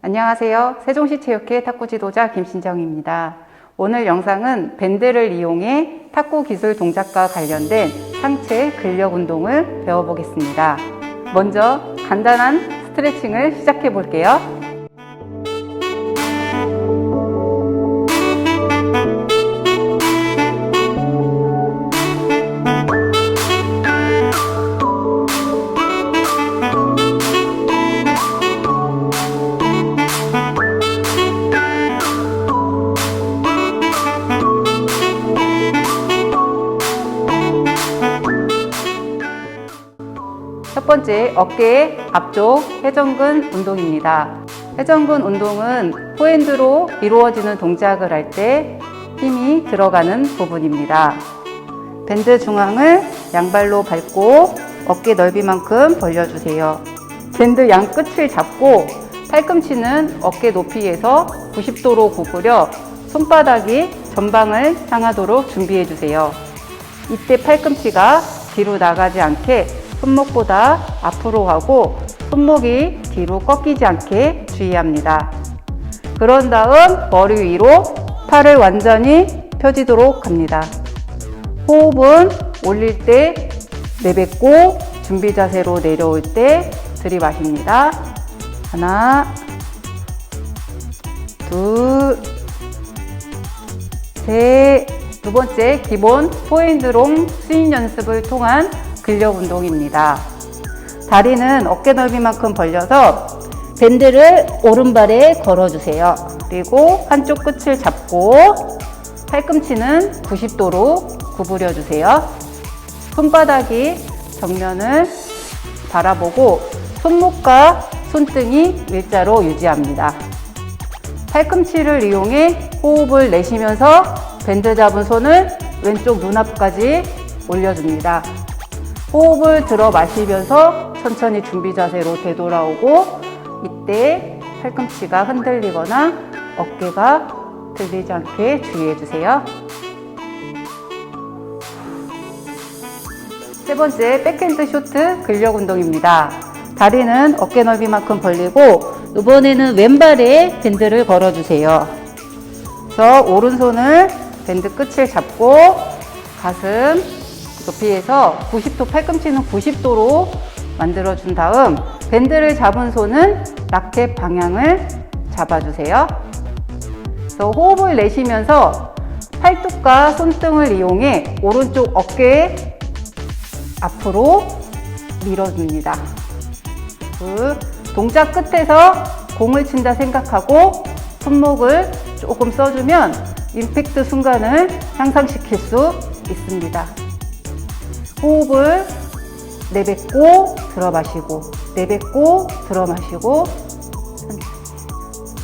안녕하세요. 세종시 체육회 탁구 지도자 김신정입니다. 오늘 영상은 밴드를 이용해 탁구 기술 동작과 관련된 상체 근력 운동을 배워보겠습니다. 먼저 간단한 스트레칭을 시작해 볼게요. 첫 번째 어깨 앞쪽 회전근 운동입니다. 회전근 운동은 포핸드로 이루어지는 동작을 할 때 힘이 들어가는 부분입니다. 밴드 중앙을 양발로 밟고 어깨 넓이만큼 벌려주세요. 밴드 양 끝을 잡고 팔꿈치는 어깨 높이에서 90도로 구부려 손바닥이 전방을 향하도록 준비해 주세요. 이때 팔꿈치가 뒤로 나가지 않게 손목보다 앞으로 가고 손목이 뒤로 꺾이지 않게 주의합니다. 그런 다음 머리 위로 팔을 완전히 펴지도록 합니다. 호흡은 올릴 때 내뱉고 준비 자세로 내려올 때 들이마십니다. 하나, 둘, 셋. 두 번째 기본 포핸드롱 스윙 연습을 통한 근력 운동입니다. 다리는 어깨 넓이만큼 벌려서 밴드를 오른발에 걸어주세요. 그리고 한쪽 끝을 잡고 팔꿈치는 90도로 구부려 주세요. 손바닥이 정면을 바라보고 손목과 손등이 일자로 유지합니다. 팔꿈치를 이용해 호흡을 내쉬면서 밴드 잡은 손을 왼쪽 눈앞까지 올려줍니다. 호흡을 들어 마시면서 천천히 준비 자세로 되돌아오고 이때 팔꿈치가 흔들리거나 어깨가 들리지 않게 주의해 주세요. 세 번째 백핸드 쇼트 근력 운동입니다. 다리는 어깨 넓이만큼 벌리고 이번에는 왼발에 밴드를 걸어 주세요. 그래서 오른손을 밴드 끝을 잡고 가슴 높이에서 90도 팔꿈치는 90도로 만들어준 다음 밴드를 잡은 손은 라켓 방향을 잡아주세요. 그래서 호흡을 내쉬면서 팔뚝과 손등을 이용해 오른쪽 어깨 앞으로 밀어줍니다. 그 동작 끝에서 공을 친다 생각하고 손목을 조금 써주면 임팩트 순간을 향상시킬 수 있습니다. 호흡을 내뱉고 들어 마시고 내뱉고 들어 마시고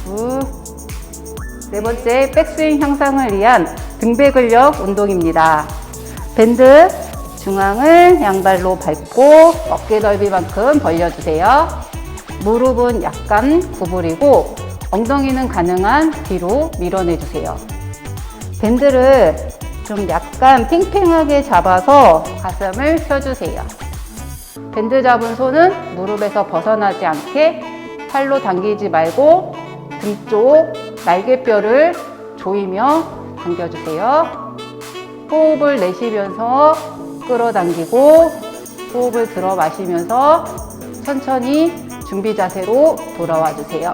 두, 네 번째 백스윙 향상을 위한 등배 근력 운동입니다. 밴드 중앙을 양발로 밟고 어깨 넓이만큼 벌려주세요. 무릎은 약간 구부리고 엉덩이는 가능한 뒤로 밀어내주세요. 밴드를 좀 약간 팽팽하게 잡아서 가슴을 펴주세요. 밴드 잡은 손은 무릎에서 벗어나지 않게 팔로 당기지 말고 등 쪽 날개뼈를 조이며 당겨주세요. 호흡을 내쉬면서 끌어당기고 호흡을 들어 마시면서 천천히 준비 자세로 돌아와 주세요.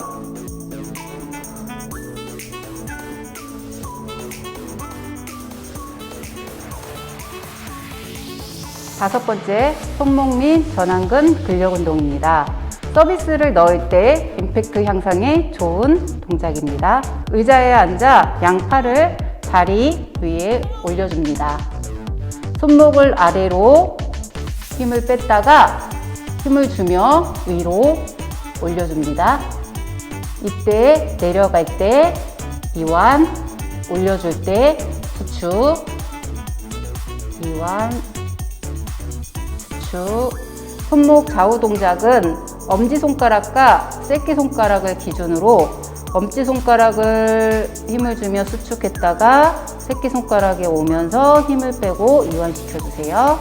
다섯 번째, 손목 및 전완근 근력 운동입니다. 서비스를 넣을 때 임팩트 향상에 좋은 동작입니다. 의자에 앉아 양팔을 다리 위에 올려줍니다. 손목을 아래로 힘을 뺐다가 힘을 주며 위로 올려줍니다. 이때 내려갈 때 이완, 올려줄 때 수축, 이완, 수축. 손목 좌우 동작은 엄지손가락과 새끼손가락을 기준으로 엄지손가락을 힘을 주며 수축했다가 새끼손가락에 오면서 힘을 빼고 이완시켜 주세요.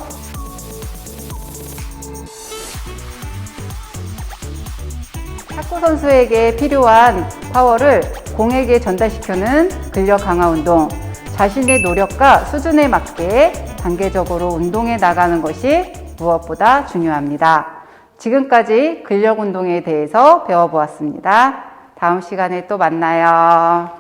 탁구 선수에게 필요한 파워를 공에게 전달시켜는 근력 강화 운동. 자신의 노력과 수준에 맞게 단계적으로 운동해 나가는 것이 무엇보다 중요합니다. 지금까지 근력 운동에 대해서 배워보았습니다. 다음 시간에 또 만나요.